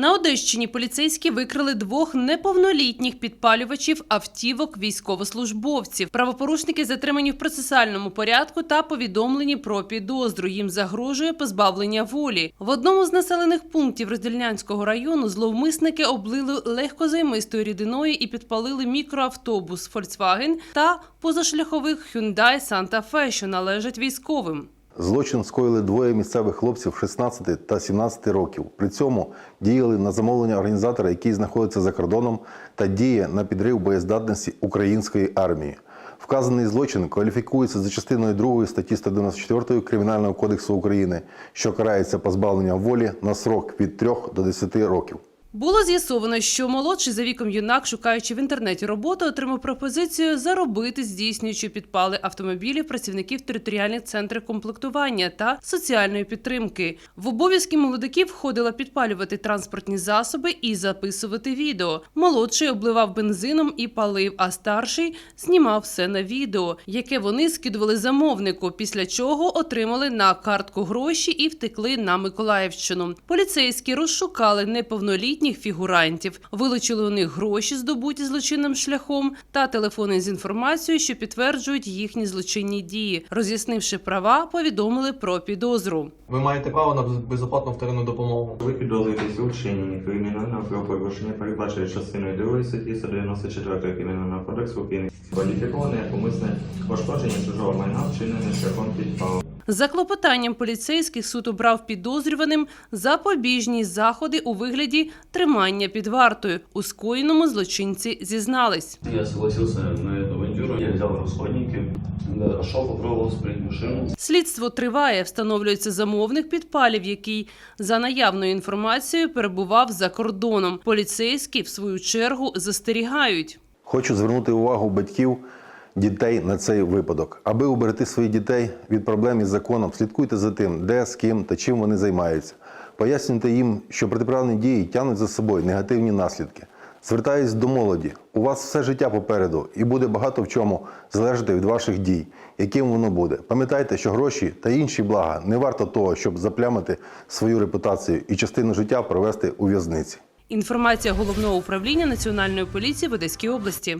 На Одещині поліцейські викрили двох неповнолітніх підпалювачів автівок військовослужбовців. Правопорушники затримані в процесуальному порядку та повідомлені про підозру. Їм загрожує позбавлення волі. В одному з населених пунктів Роздільнянського району зловмисники облили легкозаймистою рідиною і підпалили мікроавтобус Volkswagen та позашляхових Hyundai Santa Fe, що належать військовим. Злочин скоїли двоє місцевих хлопців 16 та 17 років. При цьому діяли на замовлення організатора, який знаходиться за кордоном, та діє на підрив боєздатності української армії. Вказаний злочин кваліфікується за частиною 2 статті 194 Кримінального кодексу України, що карається позбавленням волі на срок від 3 до 10 років. Було з'ясовано, що молодший за віком юнак, шукаючи в інтернеті роботу, отримав пропозицію заробити, здійснюючи підпали автомобілів працівників територіальних центрів комплектування та соціальної підтримки. В обов'язки молодиків входило підпалювати транспортні засоби і записувати відео. Молодший обливав бензином і палив, а старший знімав все на відео, яке вони скидували замовнику. Після чого отримали на картку гроші і втекли на Миколаївщину. Поліцейські розшукали неповнолітніх фігурантів, вилучили у них гроші, здобуті злочинним шляхом, та телефони з інформацією, що підтверджують їхні злочинні дії. Роз'яснивши права, повідомили про підозру. Ви маєте право на безоплатну вторинну допомогу. Ви підозрюєтесь у вчиненні кримінального правопорушення, передбачене частиною 2 статті 194 Кримінального кодексу України, кваліфіковане як умисне пошкодження чужого майна, вчинене шляхом підпалу. За клопотанням поліцейських суд обрав підозрюваним запобіжні заходи у вигляді тримання під вартою. У скоєному злочинці зізнались. Я согласился на эту авантюру. Я взял расходники, да, шел, попробовал машину. Слідство триває. Встановлюється замовник підпалів, який за наявною інформацією перебував за кордоном. Поліцейські в свою чергу застерігають. Хочу звернути увагу батьків дітей на цей випадок. Аби уберегти своїх дітей від проблем із законом, слідкуйте за тим, де, з ким та чим вони займаються. Пояснюйте їм, що протиправні дії тягнуть за собою негативні наслідки. Звертаюсь до молоді. У вас все життя попереду і буде багато в чому залежати від ваших дій, яким воно буде. Пам'ятайте, що гроші та інші блага не варто того, щоб заплямити свою репутацію і частину життя провести у в'язниці. Інформація головного управління національної поліції в Одеській області.